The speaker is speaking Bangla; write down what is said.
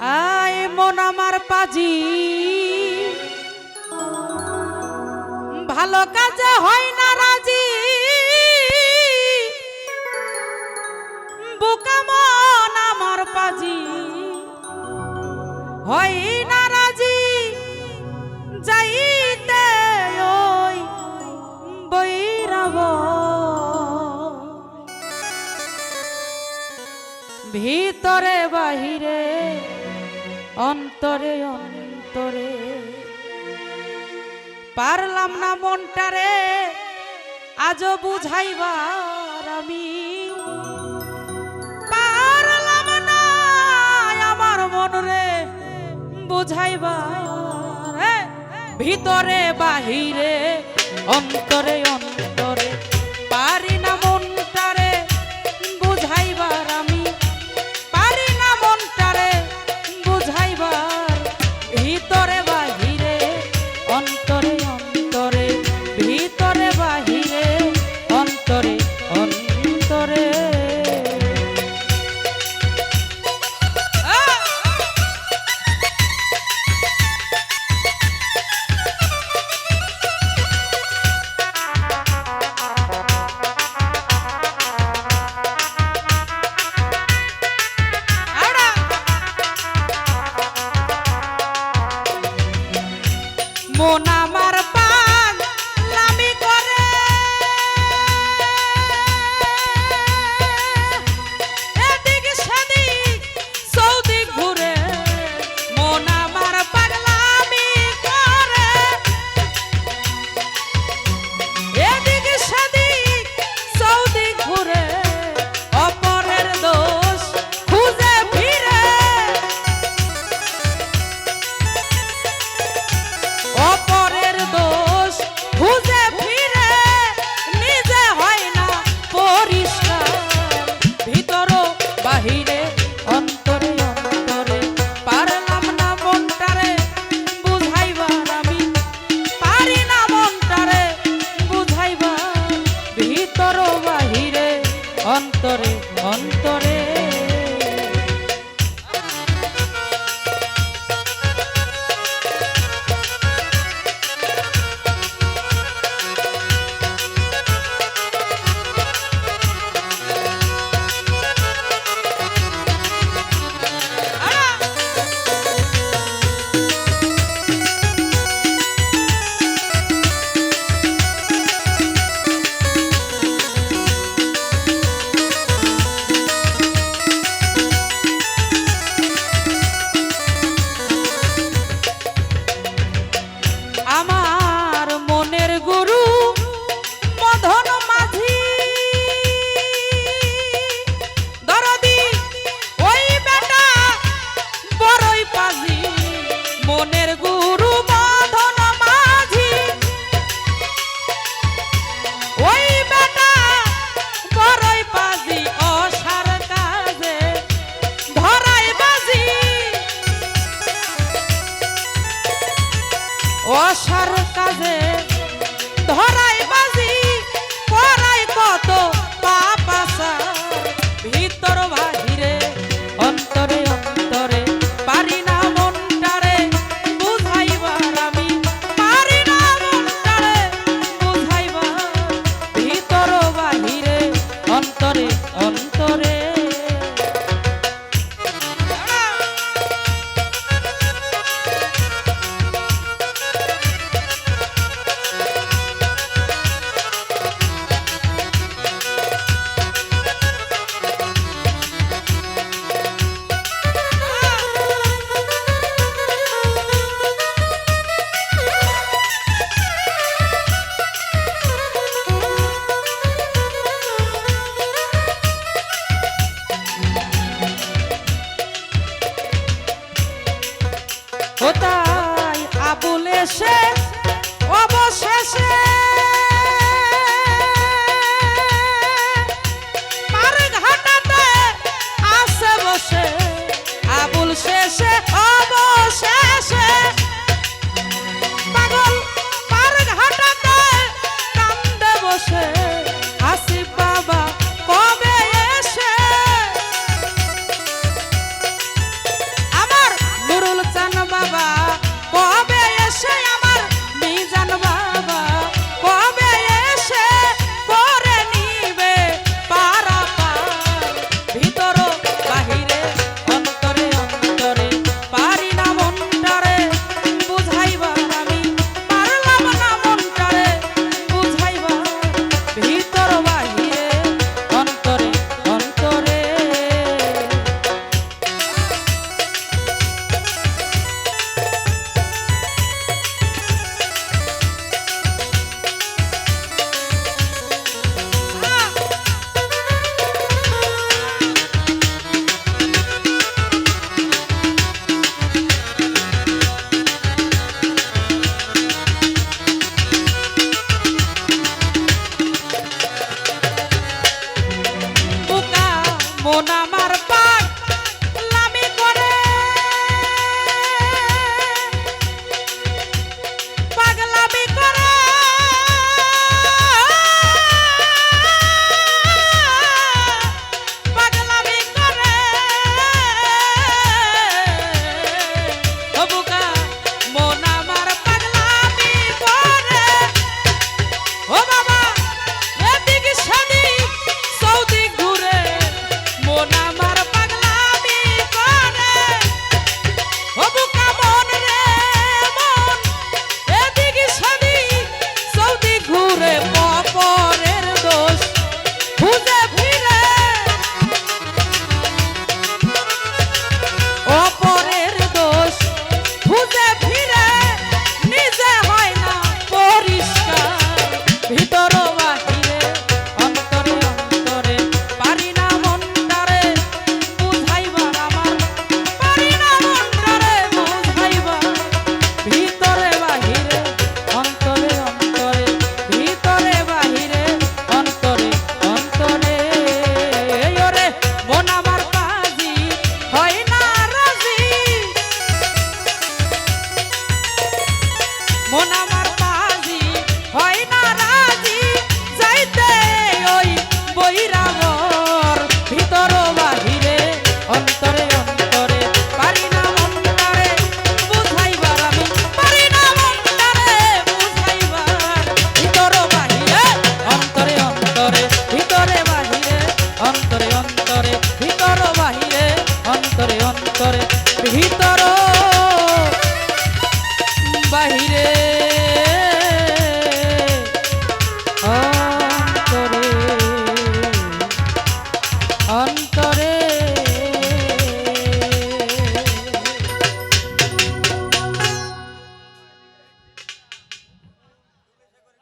আয় মন আমার পাজি। ভালো কাজে হয় না রাজি। বোকা মন আমার পাজি। হয় না রাজি। যাইতে ওই বৈরাব। ভিতরে বাহিরে অন্তরে অন্তরে। পারলাম না মনটারে আজ বুঝাইবার আমি। পারলাম না আমার মনরে বুঝাইবার। ভিতরে, বাহিরে, অন্তরে অন্তরে। বসার কাজে ধরায় শেষে অবশেষে।